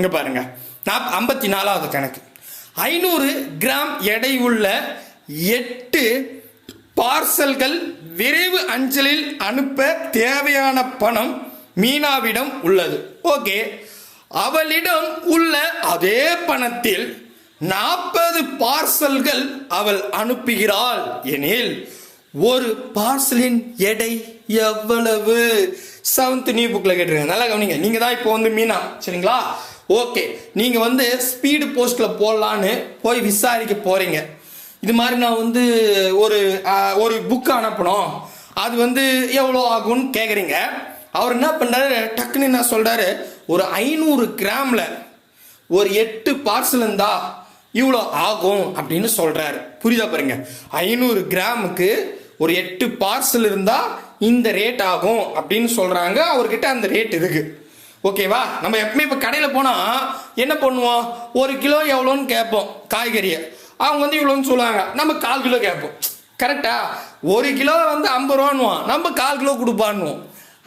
இங்க பாருங்க. நாப் ஐம்பத்தி நாலாவது கணக்கு. ஐநூறு கிராம் எடை உள்ள எட்டு பார்சல்கள் விரைவு அஞ்சலில் அனுப்ப தேவையான பணம் மீனாவிடம் உள்ளது. ஓகே. அவளிடம் உள்ள அதே பணத்தில் நாற்பது பார்சல்கள் அவள் அனுப்புகிறாள் எனில் ஒரு பார்சலின் எடை எவ்வளவு? செவன்த் நியூ புக்கில் கேட்டிருக்காங்க நல்லா கவனிங்க. நீங்கள் தான் இப்போ வந்து மீனா. சரிங்களா? ஓகே நீங்கள் வந்து ஸ்பீடு போஸ்ட்டில் போடலான்னு போய் விசாரிக்க போகிறீங்க இது மாதிரி நான் வந்து ஒரு ஒரு புக் அனுப்பணும் அது வந்து எவ்வளோ ஆகும்னு கேட்குறீங்க அவர் என்ன பண்ணாரு டக்குன்னு என்ன சொல்கிறாரு ஒரு ஐநூறு கிராமில் ஒரு எட்டு பார்சல் இருந்தா இவ்வளோ ஆகும் அப்படின்னு சொல்கிறாரு புரியுதா பாருங்க. ஐநூறு கிராமுக்கு ஒரு எட்டு பார்சல் இருந்தால் இந்த ரேட் ஆகும் அப்படின்னு சொல்கிறாங்க அவர்கிட்ட அந்த ரேட் இருக்குது ஓகேவா நம்ம எப்பவுமே இப்போ கடையில் போனால் என்ன பண்ணுவோம்? ஒரு கிலோ எவ்வளோன்னு கேட்போம் காய்கறியை. அவங்க வந்து இவ்வளோன்னு சொல்லுவாங்க. நம்ம கால் கிலோ கேட்போம். கரெக்டா ஒரு கிலோ வந்து ஐம்பது ரூபான்னுவோம் நம்ம கால் கிலோ கொடுப்பான்னுவோம்.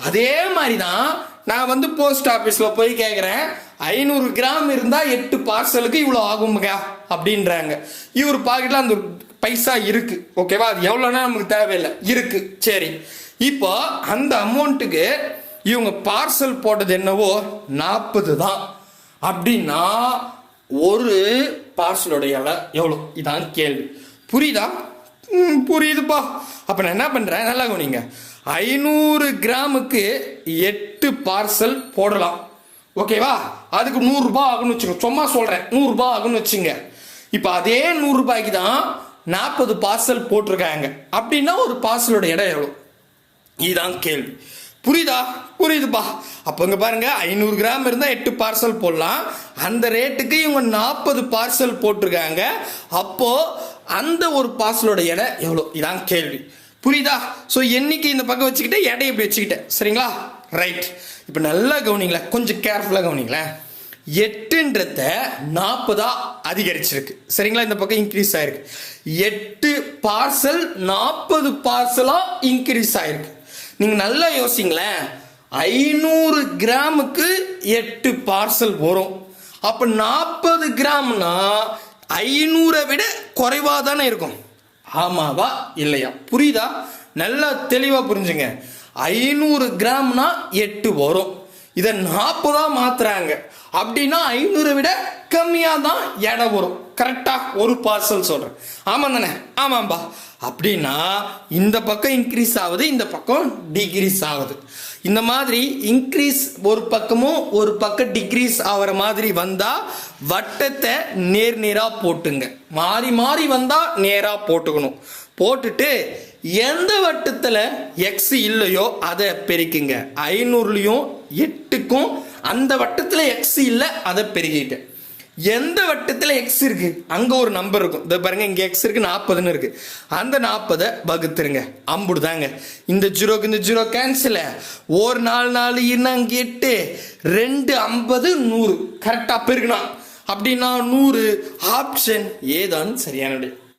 அதே மாதிரி தான் நான் வந்து போஸ்ட் ஆஃபீஸில் போய் கேட்குறேன் ஐநூறு கிராம் இருந்தால் எட்டு பார்சலுக்கு இவ்வளோ ஆகும்கா அப்படின்றாங்க. இவர் பாக்கெட்டில் அந்த பைசா இருக்கு. ஓகேவா அது எவ்வளோன்னா நமக்கு தேவையில்லை. இருக்கு. சரி. இப்போ அந்த அமௌண்ட்டுக்கு இவங்க பார்சல் போட்டது என்னவோ நாற்பது தான். அப்படின்னா ஒரு பார்சலோட இலை எவ்வளோ இதான் கேள்வி. புரியுதா? புரியுதுப்பா. அப்போ நான் என்ன பண்ணுறேன் நல்லா கவனிங்க. ஐநூறு கிராமுக்கு எட்டு பார்சல் போடலாம். ஓகேவா? அதுக்கு நூறுரூபா ஆகும்னு வச்சுக்கோ. சும்மா சொல்கிறேன் நூறுரூபா ஆகும்னு வச்சுங்க. இப்போ அதே நூறுரூபாய்க்கு தான் நாற்பது பார்சல் போட்டிருக்காங்க. அப்படின்னா ஒரு பார்சலோட இடம் எவ்வளோ இதுதான் கேள்வி. புரியுதா? புரியுதுப்பா. அப்போ இங்கே பாருங்க ஐநூறு கிராம் இருந்தால் எட்டு பார்சல் போடலாம். அந்த ரேட்டுக்கு இவங்க நாற்பது பார்சல் போட்டிருக்காங்க. அப்போது அந்த ஒரு பார்சலோட எடை எவ்வளோ? இதான் கேள்வி. புரியுதா? ஸோ என்னைக்கு இந்த பக்கம் வச்சுக்கிட்டு எடை இப்படி வச்சுக்கிட்டேன். சரிங்களா? ரைட் இப்போ நல்லா கவனிங்களேன் கொஞ்சம் கேர்ஃபுல்லாக கவனிங்களேன் எட்டுன்றத நாற்பதாக அதிகரிச்சிருக்கு. சரிங்களா? இந்த பக்கம் இன்க்ரீஸ் ஆயிருக்கு. எட்டு பார்சல் நாற்பது பார்சலாக இன்க்ரீஸ் ஆயிருக்கு. நீங்க நல்லா யோசிங்களேன். ஐநூறு கிராமுக்கு எட்டு பார்சல் வரும். அப்ப நாற்பது கிராம்னா ஐநூறை விட குறைவாக தானே இருக்கும். ஆமாவா? இல்லையா? புரியுதா? நல்லா தெளிவாக புரிஞ்சுங்க. ஐநூறு கிராம்னா எட்டு வரும். இதை நாற்பதா மாத்துறாங்க. அப்படின்னா ஐநூறு விட கம்மியாக தான் எடை வரும். கரெக்டாக ஒரு பார்சல் சொல்கிறேன் ஆமாம் தானே? ஆமாம்பா. அப்படின்னா இந்த பக்கம் இன்க்ரீஸ் ஆகுது இந்த பக்கம் டிக்ரீஸ் ஆகுது. இந்த மாதிரி இன்க்ரீஸ் ஒரு பக்கமும் ஒரு பக்கம் டிக்ரீஸ் ஆகிற மாதிரி வந்தால் வட்டத்தை நேர் நேராக போட்டுங்க. மாறி மாறி வந்தால் நேராக போட்டுக்கணும். போட்டுட்டு எந்த வட்டத்தில் எக்ஸ் இல்லையோ அதை பெருக்குங்க. ஐநூறுலையும் எட்டுக்கும் அந்த வட்டத்தில் எக்ஸ் இல்லை அதை பெருகிட்டேன் எந்த வட்டத்தில் எக்ஸ் இருக்கு? அங்கே ஒரு நம்பர் இருக்கும். இதை பாருங்க இங்கே எக்ஸ் இருக்கு நாற்பதுன்னு இருக்கு. அந்த நாற்பதை வகுத்துருங்க. அம்புடுதாங்க. இந்த ஜீரோக்கு இந்த ஜீரோ கேன்சல் ஒரு நாலு நாலு இன்னும் எட்டு ரெண்டு ஐம்பது நூறு. கரெக்டாக போயிருக்கணும். அப்படின்னா நூறு. ஆப்ஷன் ஏதான் சரியான